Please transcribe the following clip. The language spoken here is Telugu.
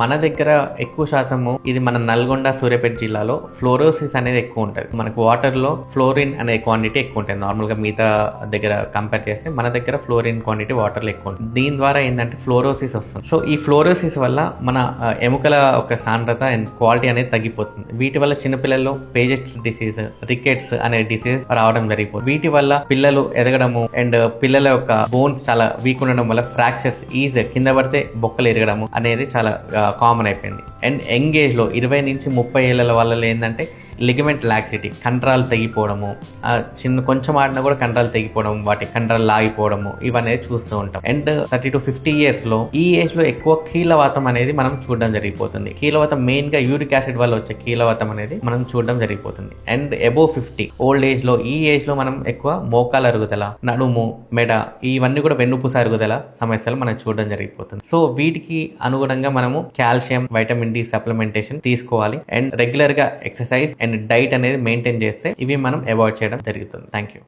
మన దగ్గర ఎక్కువ శాతము ఇది మన నల్గొండ సూర్యాపేట జిల్లాలో ఫ్లోరోసిస్ అనేది ఎక్కువ ఉంటుంది. మనకు వాటర్లో ఫ్లోరిన్ అనే క్వాంటిటీ ఎక్కువ ఉంటుంది. నార్మల్గా మిగతా దగ్గర కంపేర్ చేస్తే మన దగ్గర ఫ్లోరిన్ క్వాంటిటీ వాటర్లో ఎక్కువ ఉంటుంది. దీని ద్వారా ఏంటంటే ఫ్లోరోసిస్ వస్తుంది. సో ఈ ఫ్లోరోసిస్ వల్ల మన ఎముకల ఒక సాంద్రత అండ్ క్వాలిటీ అనేది తగ్గిపోతుంది. వీటి వల్ల చిన్నపిల్లల్లో పేజెట్స్ డిసీజ్ రికెట్స్ అనే డిసీజ్ రావడం జరిగిపోతుంది. వీటి వల్ల పిల్లలు ఎదగడము అండ్ పిల్లల యొక్క బోన్స్ చాలా వీక్ ఉండడం వల్ల ఫ్రాక్చర్స్ ఈజ్ కింద పడితే బొక్కలు ఎరగడము అనేది చాలా కామన్ అయిపోయింది. అండ్ యంగ్ ఏజ్లో ఇరవై నుంచి ముప్పై ఏళ్ళ వాళ్ళలో ఏంటంటే లిగమెంట్ లాక్సిటీ కండరాలు తెగిపోవడము చిన్న కొంచెం ఆడినా కూడా కండరాలు తెగిపోవడం వాటి కండరాలు లాగిపోవడము ఇవనేది చూస్తూ ఉంటాం. అండ్ థర్టీ టు ఫిఫ్టీ ఇయర్స్లో ఈ ఏజ్లో ఎక్కువ కీలవాతం అనేది మనం చూడడం జరిగిపోతుంది. కీలవాతం మెయిన్గా యూరిక్ యాసిడ్ వల్ల వచ్చే కీలవాతం అనేది మనం చూడడం జరిగిపోతుంది. అండ్ అబోవ్ ఫిఫ్టీ ఓల్డ్ ఏజ్లో ఈ ఏజ్లో మనం ఎక్కువ మోకాల అరుగుదల నడుము మెడ ఇవన్నీ కూడా వెన్నుపూస అరుగుదల సమస్యలు మనం చూడడం జరిగిపోతుంది. సో వీటికి అనుగుణంగా మనము కాల్షియం వైటమిన్ డి సప్లిమెంటేషన్ తీసుకోవాలి. అండ్ రెగ్యులర్గా ఎక్సర్సైజ్ అండ్ డైట్ అనేది మెయింటైన్ చేస్తే ఇవి మనం అవాయిడ్ చేయడం జరుగుతుంది. Thank you